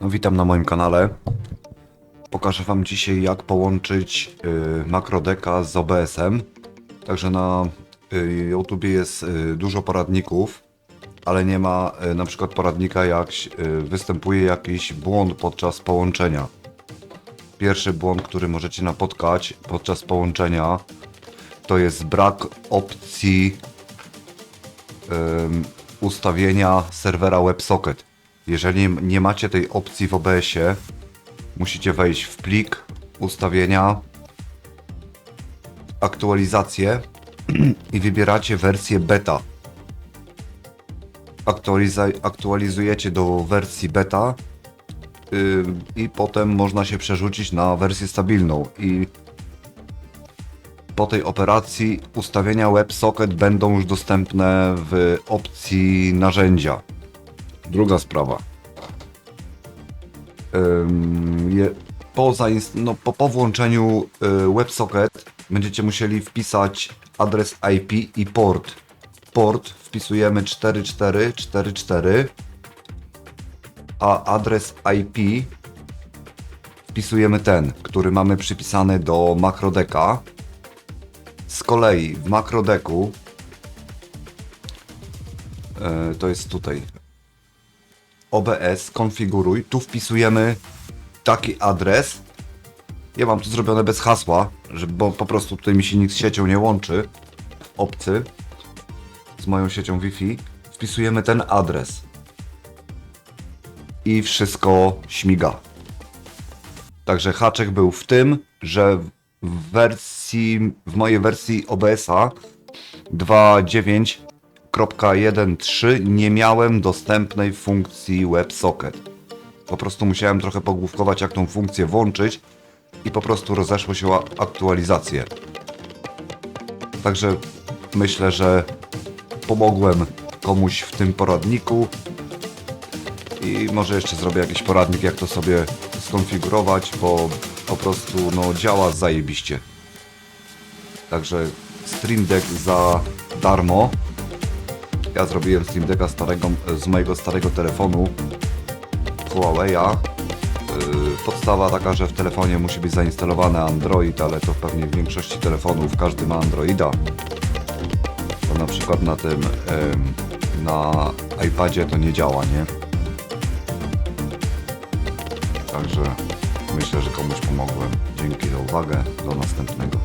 No, witam na moim kanale. Pokażę Wam dzisiaj jak połączyć y, makrodeka z OBS-em. Także na y, YouTube jest y, dużo poradników, ale nie ma y, na przykład poradnika jak y, występuje jakiś błąd podczas połączenia. Pierwszy błąd, który możecie napotkać podczas połączenia to jest brak opcji ym, ustawienia serwera WebSocket. Jeżeli nie macie tej opcji w OBS-ie, musicie wejść w plik, ustawienia, aktualizacje i wybieracie wersję beta. Aktualiza- aktualizujecie do wersji beta yy, i potem można się przerzucić na wersję stabilną i po tej operacji ustawienia WebSocket będą już dostępne w opcji narzędzia. Druga sprawa. Je, po, no, po, po włączeniu y, WebSocket będziecie musieli wpisać adres IP i port. Port wpisujemy 4444, a adres IP wpisujemy ten, który mamy przypisany do makrodeka. Z kolei w makrodeku e, to jest tutaj OBS, konfiguruj. Tu wpisujemy taki adres. Ja mam to zrobione bez hasła, żeby, bo po prostu tutaj mi się nikt z siecią nie łączy. Obcy z moją siecią Wi-Fi. Wpisujemy ten adres. I wszystko śmiga. Także haczek był w tym, że w wersji, w mojej wersji OBS-a 2.9.1.3 nie miałem dostępnej funkcji WebSocket. Po prostu musiałem trochę pogłówkować, jak tą funkcję włączyć i po prostu rozeszło się aktualizacje. Także myślę, że pomogłem komuś w tym poradniku i może jeszcze zrobię jakiś poradnik, jak to sobie skonfigurować, bo po prostu no, działa zajebiście. Także Stream Deck za darmo. Ja zrobiłem Stream Decka starego, z mojego starego telefonu Huawei'a. Yy, Podstawa taka, że w telefonie musi być zainstalowany Android, ale to pewnie w większości telefonów każdy ma Androida. To na przykład na tym na iPadzie to nie działa, nie? Także myślę, że komuś pomogłem. Dzięki za uwagę. Do następnego.